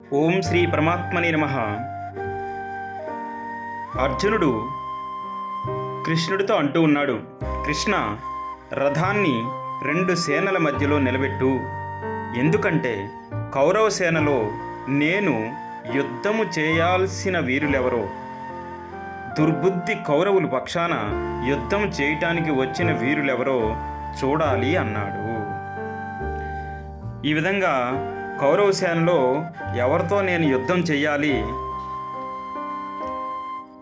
ఓం శ్రీ పరమాత్మని నమ. అర్జునుడు కృష్ణుడితో అంటూ ఉన్నాడు కృష్ణ రథాన్ని రెండు సేనల మధ్యలో నిలబెట్టు. ఎందుకంటే కౌరవ సేనలో నేను యుద్ధము చేయాల్సిన వీరులెవరో. దుర్బుద్ధి కౌరవులు పక్షాన యుద్ధం చేయటానికి వచ్చిన వీరులెవరో చూడాలి అన్నాడు. ఈ విధంగా కౌరవ సేనలో ఎవరితో నేను యుద్ధం చెయ్యాలి?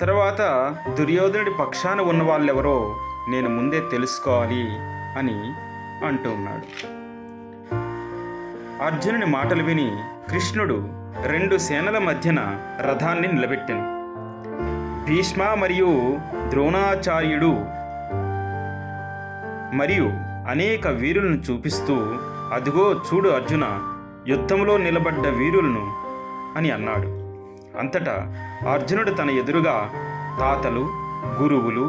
తర్వాత దుర్యోధనుడి పక్షాన ఉన్న వాళ్ళెవరో నేను ముందే తెలుసుకోవాలి అని అంటున్నాడు అర్జునుని మాటలు విని కృష్ణుడు రెండు సేనల మధ్యన రథాన్ని నిలబెట్టాను. భీష్మ మరియు ద్రోణాచార్యుడు మరియు అనేక వీరులను చూపిస్తూ అదిగో చూడు అర్జున యుద్ధంలో నిలబడ్డ వీరులను అని అన్నాడు. అంతటా అర్జునుడు తన ఎదురుగా తాతలు గురువులు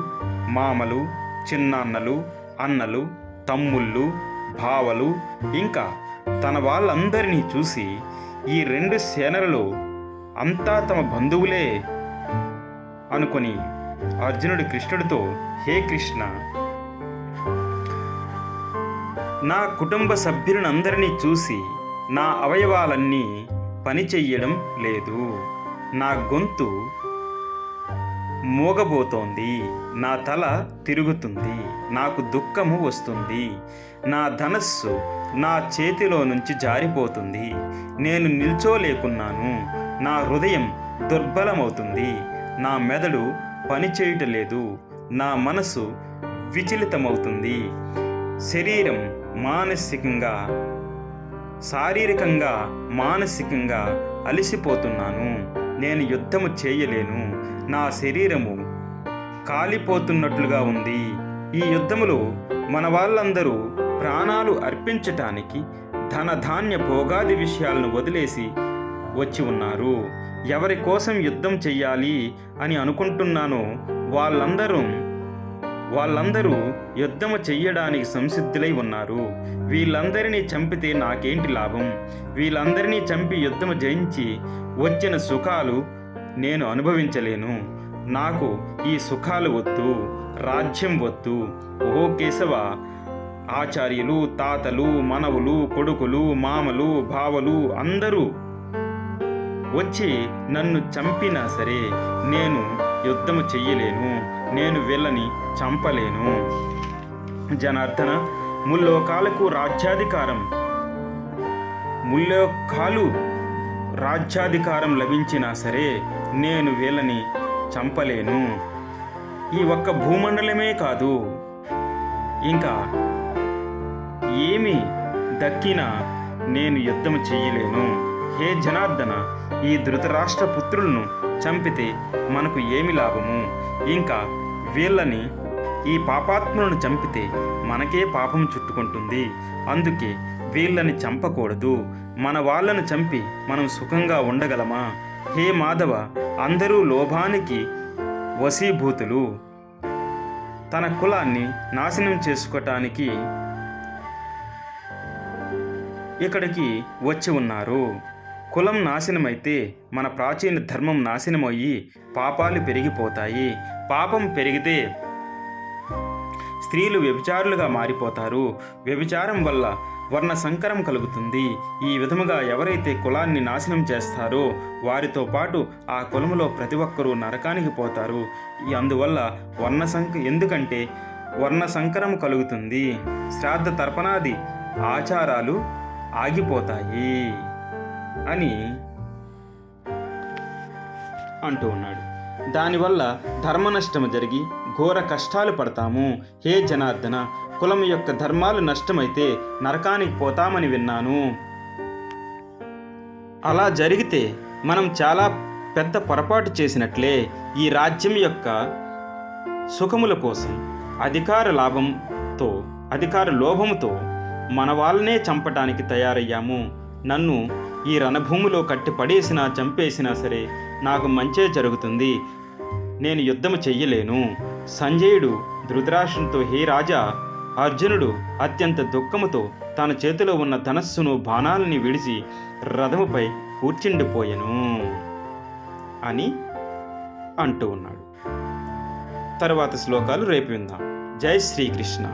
మామలు చిన్నాన్నలు అన్నలు తమ్ముళ్ళు భావలు ఇంకా తన వాళ్ళందరినీ చూసి ఈ రెండు సేనలలో అంతా తమ బంధువులే అనుకొని అర్జునుడు కృష్ణుడితో హే కృష్ణ! నా కుటుంబ సభ్యులందరినీ చూసి నా అవయవాలన్నీ పని చెయ్యడం లేదు. నా గొంతు మూగబోతోంది. నా తల తిరుగుతుంది. నాకు దుఃఖము వస్తుంది. నా ధనస్సు నా చేతిలో నుంచి జారిపోతుంది. నేను నిల్చోలేకున్నాను. నా హృదయం దుర్బలమవుతుంది. నా మెదడు పనిచేయటలేదు నా మనసు విచలితమవుతుంది. శరీరం మానసికంగా శారీరకంగా మానసికంగా అలసిపోతున్నాను. నేను యుద్ధము చేయలేను. నా శరీరము కాలిపోతున్నట్లుగా ఉంది. ఈ యుద్ధములో మన వాళ్ళందరూ ప్రాణాలు అర్పించటానికి ధన ధాన్య భోగాది విషయాలను వదిలేసి వచ్చి ఉన్నారు. ఎవరి కోసం యుద్ధం చెయ్యాలి అని అనుకుంటున్నానో వాళ్ళందరూ వాళ్ళందరూ యుద్ధము చెయ్యడానికి సంసిద్ధులై ఉన్నారు. వీళ్ళందరినీ చంపితే నాకేంటి లాభం? వీళ్ళందరినీ చంపి యుద్ధము జయించి వచ్చిన సుఖాలు నేను అనుభవించలేను. నాకు ఈ సుఖాలు వద్దు రాజ్యం వద్దు. ఓ కేశవ ఆచార్యులు తాతలు మనవులు కొడుకులు మామలు భావలు అందరూ వచ్చి నన్ను చంపినా సరే నేను యుద్ధము చెయ్యలేను నేను వీళ్ళని చంపలేను. జనార్దన ముల్లోకాలకు రాజ్యాధికారం ముల్లోకాలు రాజ్యాధికారం లభించినా సరే నేను వీళ్ళని చంపలేను. ఈ ఒక్క భూమండలమే కాదు ఇంకా ఏమి దక్కినా నేను యుద్ధం చెయ్యలేను. హే జనార్దన ఈ ధృతరాష్ట్ర పుత్రులను చంపితే మనకు ఏమి లాభము? ఇంకా వీళ్ళని ఈ పాపాత్ములను చంపితే మనకే పాపం చుట్టుకుంటుంది. అందుకే వీళ్ళని చంపకూడదు. మన వాళ్ళను చంపి మనం సుఖంగా ఉండగలమా? హే మాధవ అందరూ లోభానికి వశీభూతులు. తన కులాన్ని నాశనం చేసుకోవటానికి ఇక్కడికి వచ్చి ఉన్నారు. కులం నాశనమైతే మన ప్రాచీన ధర్మం నాశనమయ్యి పాపాలు పెరిగిపోతాయి. పాపం పెరిగితే స్త్రీలు వ్యభిచారులుగా మారిపోతారు. వ్యభిచారం వల్ల వర్ణ సంకరం కలుగుతుంది. ఈ విధముగా ఎవరైతే కులాన్ని నాశనం చేస్తారో వారితో పాటు ఆ కులములో ప్రతి ఒక్కరూ నరకానికి పోతారు. అందువల్ల వర్ణ సంక ఎందుకంటే వర్ణ సంకరం కలుగుతుంది. శ్రాద్ధ తర్పణాది ఆచారాలు ఆగిపోతాయి. అని అంటూ ఉన్నాడు. దానివల్ల ధర్మ నష్టం జరిగి ఘోర కష్టాలు పడతాము. హే జనార్దన కులం యొక్క ధర్మాలు నష్టమైతే నరకానికి పోతామని విన్నాను. అలా జరిగితే మనం చాలా పెద్ద పొరపాటు చేసినట్లే. ఈ రాజ్యం యొక్క సుఖముల కోసం అధికార లాభంతో అధికార లోభముతో మన వాళ్ళనే చంపటానికి తయారయ్యాము. నన్ను ఈ రణభూమిలో కట్టి పడేసినా చంపేసినా సరే నాకు మంచే జరుగుతుంది. నేను యుద్ధము చెయ్యలేను. సంజయుడు ధృతరాష్ట్రంతో హే రాజా! అర్జునుడు అత్యంత దుఃఖముతో తన చేతిలో ఉన్న ధనస్సును బాణాలని విడిచి రథముపై కూర్చుండిపోయెను అని అంటూ ఉన్నాడు. తర్వాత శ్లోకాలు రేపు విందాం. జై శ్రీకృష్ణ.